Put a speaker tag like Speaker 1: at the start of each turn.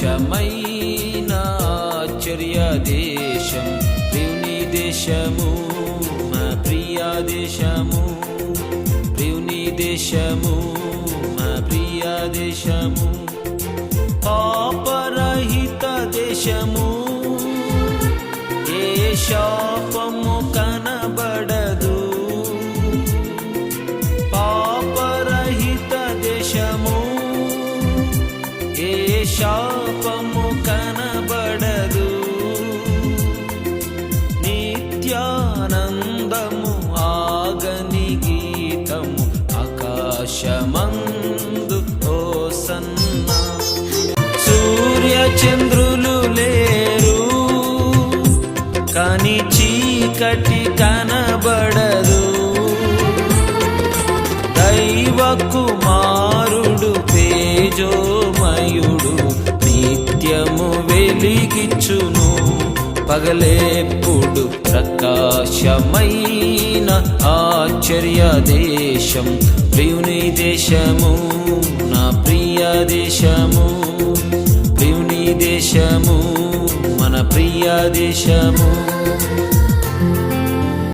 Speaker 1: ప్రకాశమైన ఆశ్చర్య దేశం. దేవుని దేశము మా ప్రియ దేశము. దేవుని దేశము మా ప్రియ దేశము. పాపరహిత దేశము. ఏ శాప శాపము కనబడదు. నిత్యానందము ఆగని గీతము ఆకాశమందు ఓ సన్న. సూర్య చంద్రులు లేరు కాని చీకటి కనబడదు. దైవ కుమార్ తేజోమయుడు నిత్యము వెలిగిచ్చును. పగలేప్పుడు ప్రకాశమైన ఆశ్చర్య దేశం. ప్రియుని దేశము నా ప్రియ దేశము. ప్రియుని దేశము మన ప్రియ దేశము.